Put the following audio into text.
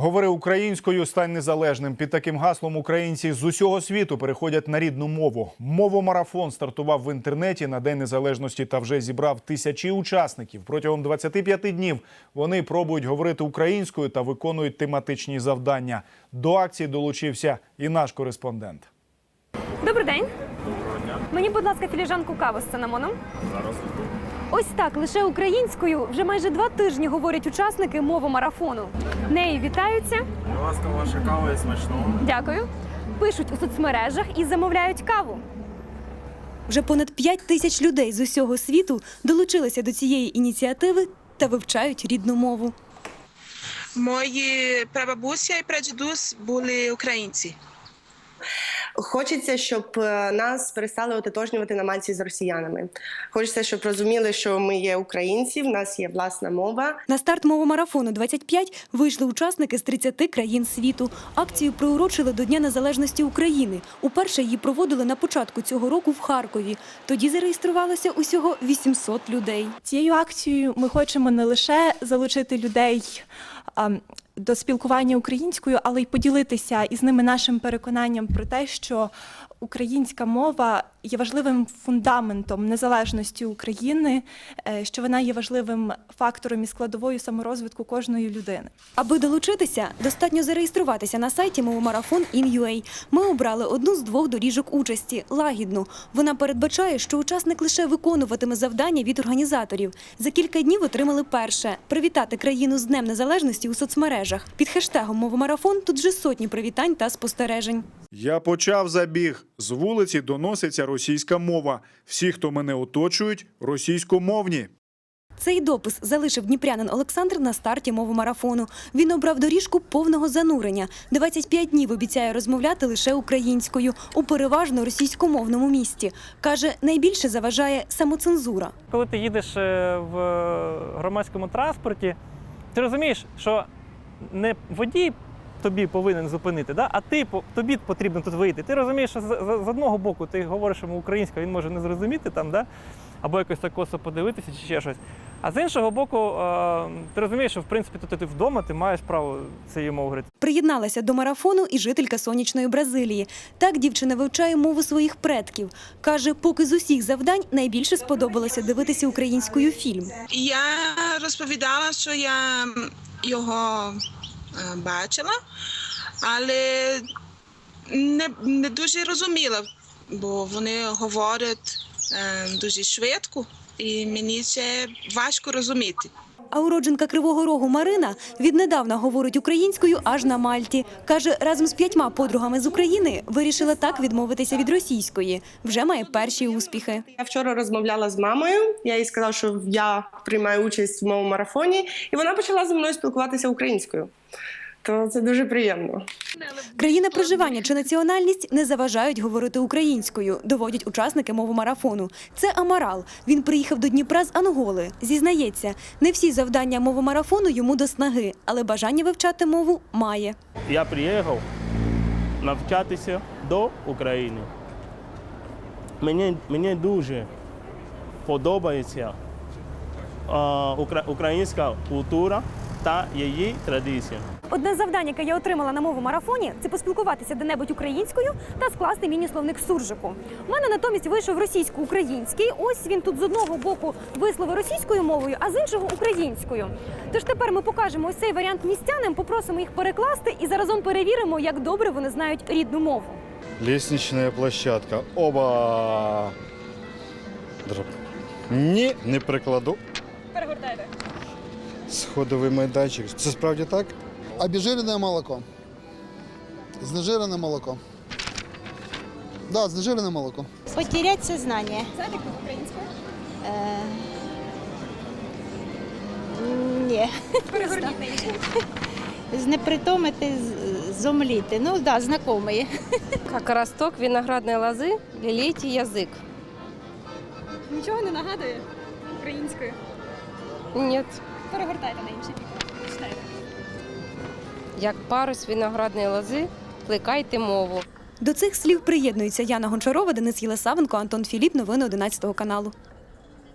Говори українською, стань незалежним. Під таким гаслом українці з усього світу переходять на рідну мову. Мовомарафон стартував в інтернеті на День Незалежності та вже зібрав тисячі учасників. Протягом 25 днів вони пробують говорити українською та виконують тематичні завдання. До акції долучився і наш кореспондент. Добрий день. Мені, будь ласка, філіжанку кави з цинамоном. Ось так, лише українською вже майже два тижні говорять учасники мови марафону. Нею вітаються, Будь ласка, ваша кава і смачного. дякую. Пишуть у соцмережах і замовляють каву. Вже понад 5 тисяч людей з усього світу долучилися до цієї ініціативи та вивчають рідну мову. Мої прабабуся і прадідусь були українці. Хочеться, щоб е, нас перестали ототожнювати на манці з росіянами. Хочеться, щоб розуміли, що ми є українці, в нас є власна мова. На старт мовомарафону 25 вийшли учасники з 30 країн світу. Акцію приурочили до Дня Незалежності України. Уперше її проводили на початку цього року в Харкові. Тоді зареєструвалося усього 800 людей. Цією акцією ми хочемо не лише залучити людей до спілкування українською, але й поділитися із ними нашим переконанням про те, що українська мова є важливим фундаментом незалежності України, е, що вона є важливим фактором і складовою саморозвитку кожної людини. Аби долучитися, достатньо зареєструватися на сайті мовомарафон in.ua. Ми обрали одну з двох доріжок участі лагідну. Вона передбачає, що учасник лише виконуватиме завдання від організаторів. За кілька днів отримали перше привітати країну з Днем Незалежності у соцмережах. Під хештегом мовомарафон тут вже сотні привітань та спостережень. Я почав забіг. З вулиці доноситься російська мова. Всі, хто мене оточують, російськомовні. Цей допис залишив дніпрянин Олександр на старті мовомарафону. Він обрав доріжку повного занурення. 25 днів обіцяє розмовляти лише українською у переважно російськомовному місті. Каже, найбільше заважає самоцензура. коли ти їдеш е, в громадському транспорті, ти розумієш, що не водій тобі повинен зупинити, да? а ти по- тобі потрібно тут вийти. Ти розумієш, що з, з- з одного боку ти говориш йому українською, він може не зрозуміти там, да? або якось так косо подивитися чи ще щось. А з іншого боку, е, ти розумієш, що в принципі тут ти вдома, ти маєш право цією мовою говорити. Приєдналася до марафону і жителька сонячної Бразилії. Так дівчина вивчає мову своїх предків. Каже, поки з усіх завдань найбільше сподобалося дивитися українською фільм. Я розповідала, що я його бачила, але не, не дуже розуміла, бо вони говорять е, дуже швидко, і мені ще важко розуміти. А уродженка Кривого Рогу Марина віднедавна говорить українською аж на Мальті. Каже, разом з п'ятьма подругами з України вирішила так відмовитися від російської. Вже має перші успіхи. Я вчора розмовляла з мамою. Я їй сказала, що я приймаю участь в моєму марафоні, і вона почала зі мною спілкуватися українською. То це дуже приємно. Країна проживання чи національність не заважають говорити українською, доводять учасники мовомарафону. Це Амарал. Він приїхав до Дніпра з Анголи. Зізнається, не всі завдання мовомарафону йому до снаги, але бажання вивчати мову має. Я приїхав навчатися до України. Мені, мені дуже подобається а, укра- українська культура та її традиції. Одне завдання, яке я отримала на мову марафоні, це поспілкуватися де-небудь українською та скласти міні-словник суржику. У мене натомість вийшов російсько-український. Ось він тут з одного боку вислови російською мовою, а з іншого українською. Тож тепер ми покажемо ось цей варіант містянам, попросимо їх перекласти і заразом перевіримо, як добре вони знають рідну мову. Лестничная площадка. Оба. Ні, не прикладу. Перегортайте. Сходовий майданчик. Це справді так? Обезжирене молоко. Знежирене молоко. Да, знежирене молоко. Потерять сознание. Знаєте, як українською? Ні. Перегорніть на. Знепритомити, з- зомліти. Ну так, да, знайомі. Как росток виноградной лозы, лелейте язык. Нічого не нагадує українською. Нет, Перегортайте на інший бік. Читайте. як парус виноградної лози, плекайте мову. До цих слів приєднуються Яна Гончарова, Денис Єлисавенко, Антон Філіп. Новини 11 каналу.